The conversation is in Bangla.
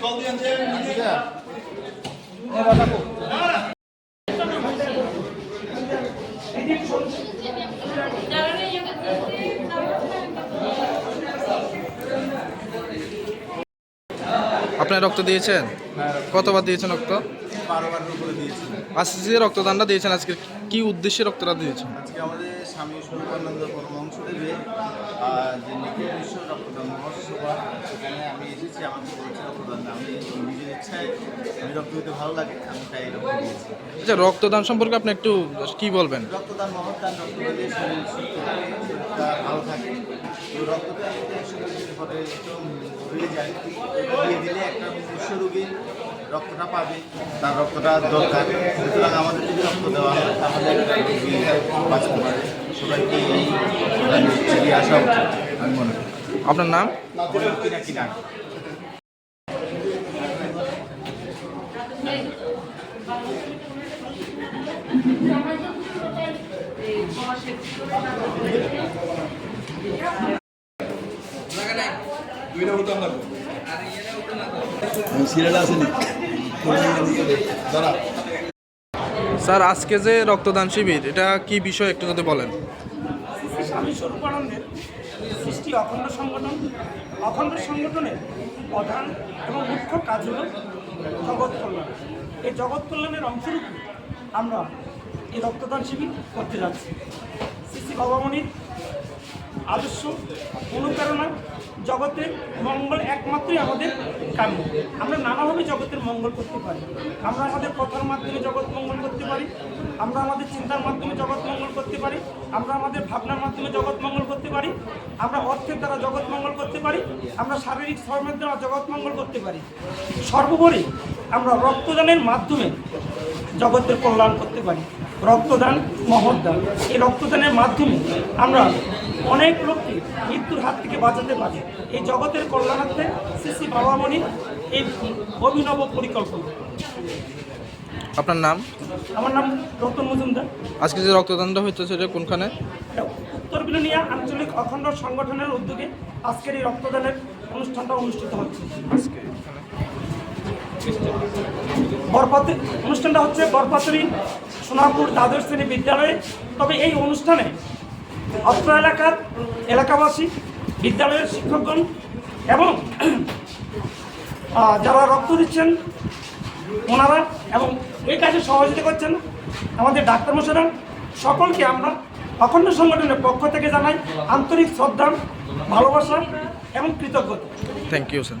Kaldı yanacağım. Ne var lan bu? আপনার রক্ত দিয়েছেন? কতবার দিয়েছেন রক্ত? দিয়েছি আজকে যে রক্তদানটা দিয়েছেন আজকে কি উদ্দেশ্যে রক্তটা দিয়েছেন? আজকে আমাদের স্বামী স্বরূপানন্দ পরমহংসদেবে যে নিকট বিশ্ব রক্তদান সেখানে আমি এসেছি আমাকে বলছে রক্তদান আমি নিজের ইচ্ছায় আমি রক্ত দিতে ভালো লাগে আমি তাই রক্ত দিয়েছি। আচ্ছা রক্তদান সম্পর্কে আপনি একটু কি বলবেন? রক্তদান মহৎদান রক্ত দিলে শরীর সুস্থ থাকে শরীরটা ভালো থাকে। তো রক্তদান শরীরের পরে হয়ে যায়। দিয়ে দিলে একটা রোগী রক্তটা পাবে তার রক্তটা দরকার। সুতরাং আমাদের যদি রক্ত দেওয়া হয় তাহলে একটা রোগী বাঁচতে পারে। সবাইকে এই এগিয়ে আসা উচিত আমি মনে করি। আপনার নাম? কিনা কিনা। সিরিয়াল আসেনি। স্যার, আজকে যে রক্তদান শিবির, এটা কি বিষয় একটু যদি বলেন? স্বামী স্বরূপানন্দের সৃষ্টি অখণ্ড সংগঠন, অখণ্ড সংগঠনের প্রধান এবং মুখ্য কাজ হল জগৎ কল্যাণ। এই জগৎ কল্যাণের অংশরূপে আমরা এই রক্তদান শিবির করতে যাচ্ছি। শ্রী শ্রী ভগবানীর আদর্শ অনুপ্রেরণা জগতের মঙ্গল একমাত্রই আমাদের কাম্য। আমরা নানাভাবে জগতের মঙ্গল করতে পারি। আমরা আমাদের কথার মাধ্যমে জগৎ মঙ্গল করতে পারি। আমরা আমাদের চিন্তার মাধ্যমে জগৎ মঙ্গল করতে পারি। আমরা আমাদের ভাবনার মাধ্যমে জগৎ মঙ্গল করতে পারি। আমরা অর্থের দ্বারা জগৎ মঙ্গল করতে পারি। আমরা শারীরিক শ্রমের দ্বারা জগৎ মঙ্গল করতে পারি। সর্বোপরি আমরা রক্তদানের মাধ্যমে জগতের কল্যাণ করতে পারি। রক্তদান মহৎদান। এই রক্তদানের মাধ্যমে আমরা অনেক লোককে মৃত্যুর হাত থেকে বাঁচাতে পারি। এই জগতের কল্যাণার্থে শ্রী শ্রী বাবামণি এই অভিনব পরিকল্পনা। আপনার নাম? আমার নাম রতন মজুমদার। আজকে যে রক্তদানটা হচ্ছে সেটা কোনখানে? উত্তর বিলোনিয়া আঞ্চলিক অখণ্ড সংগঠনের উদ্যোগে আজকের এই রক্তদানের অনুষ্ঠানটা অনুষ্ঠিত হচ্ছে। বরপাতি অনুষ্ঠানটা হচ্ছে বরপাতুরি সোনাপুর দ্বাদশ শ্রেণি বিদ্যালয়ে। তবে এই অনুষ্ঠানে অত্র এলাকার এলাকাবাসী, বিদ্যালয়ের শিক্ষকগণ এবং যারা রক্ত দিচ্ছেন, ওনারা এবং এই কাজে সহযোগিতা করছেন আমাদের ডাক্তারমশাইরা সকলকে আমরা অখণ্ড সংগঠনের পক্ষ থেকে জানাই আন্তরিক শ্রদ্ধা, ভালোবাসা এবং কৃতজ্ঞতা। Thank you sir